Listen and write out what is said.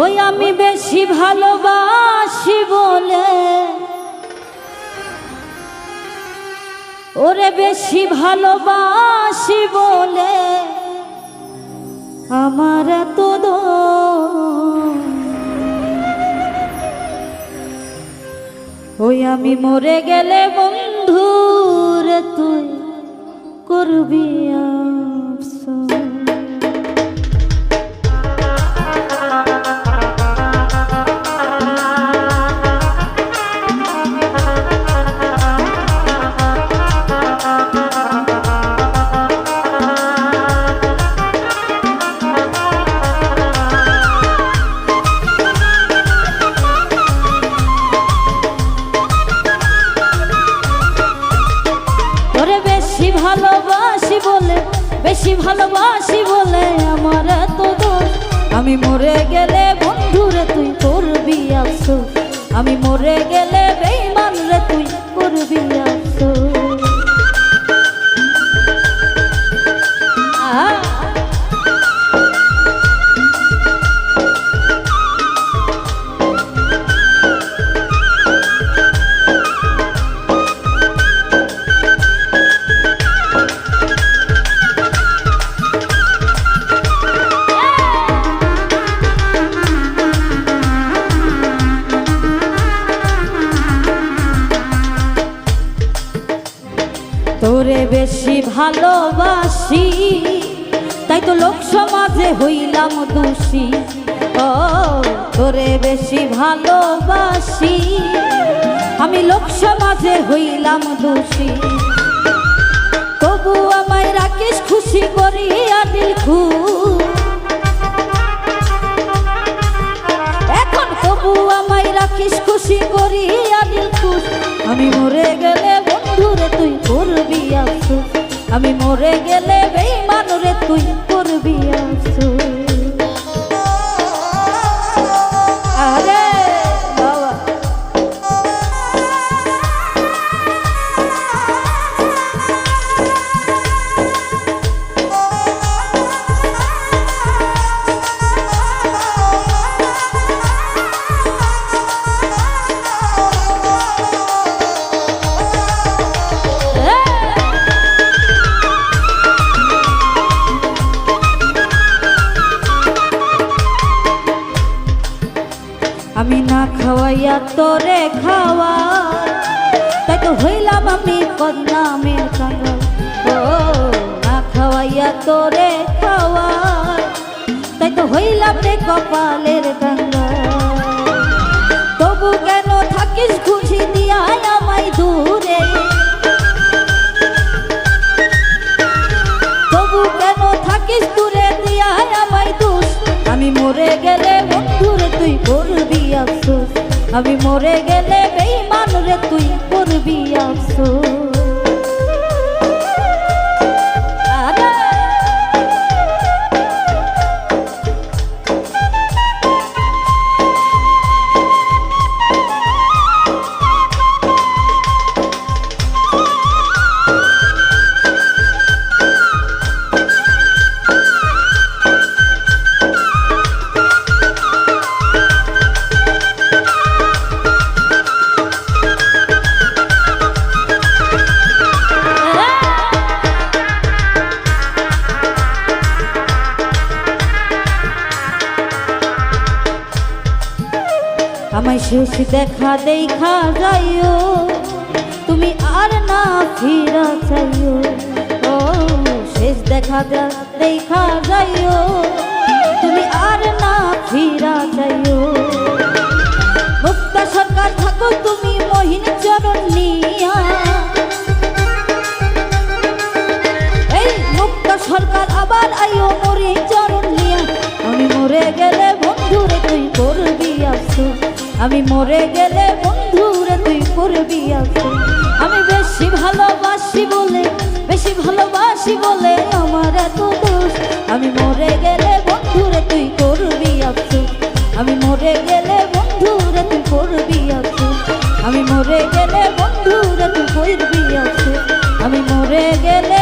ওই আমি বেশি ভালোবাসি বলে ওরে বেশি ভালোবাসি বলে আমার এত। ওই আমি মরে গেলে বন্ধু রে তুই করবি আফসোস। ভালোবাসি বলে, বেশি ভালোবাসি বলে আমার এত দোষ। আমি মরে গেলে বন্ধুরে তুই করবি আফসোস। আমি মরে গেলে বেশি ভালোবাসি, তাই তো লোক সমাজে হইলাম দোষী। ও, তোরে বেশি ভালোবাসি, আমি লোক সমাজে হইলাম দোষী। তবু আমায় রাখিস খুশি করি আদিল খু মরে গেলে খাওয়াইয়া তোরে খাওয়া তাই তো হইলাম আমি বদনামের কাঙ্গাল ও, না খাওয়াইয়া তোরে খাওয়া তাই তো হইলাম রে কপালের কাঙ্গাল তবু কেন থাকিস খুশি দিয়া আমায় দূরে? তবু কেন থাকিস দূরে দিয়া আমায় দোষ আমি মরে গেলে বন্ধুরে তুই করবি? আমি মরে গেলে বেইমান রে তুই করবি আফসোস। শেষ দেখা দেখা যাইও। তুমি আর না ফিরা চাইও। ও, শেষ দেখা দেখা যাইও। তুমি আর না ফিরা আমি মরে গেলে বন্ধুরে তুই করবি আফসোস আমি বেশি ভালোবাসি বলে, বেশি ভালোবাসি বলে আমার এত দোষ। আমি মরে গেলে বন্ধুরে তুই করবি আফসোস আমি মরে গেলে বন্ধুরে তুই করবি আফসোস আমি মরে গেলে বন্ধুরে তুই করবি আফসোস আমি মরে গেলে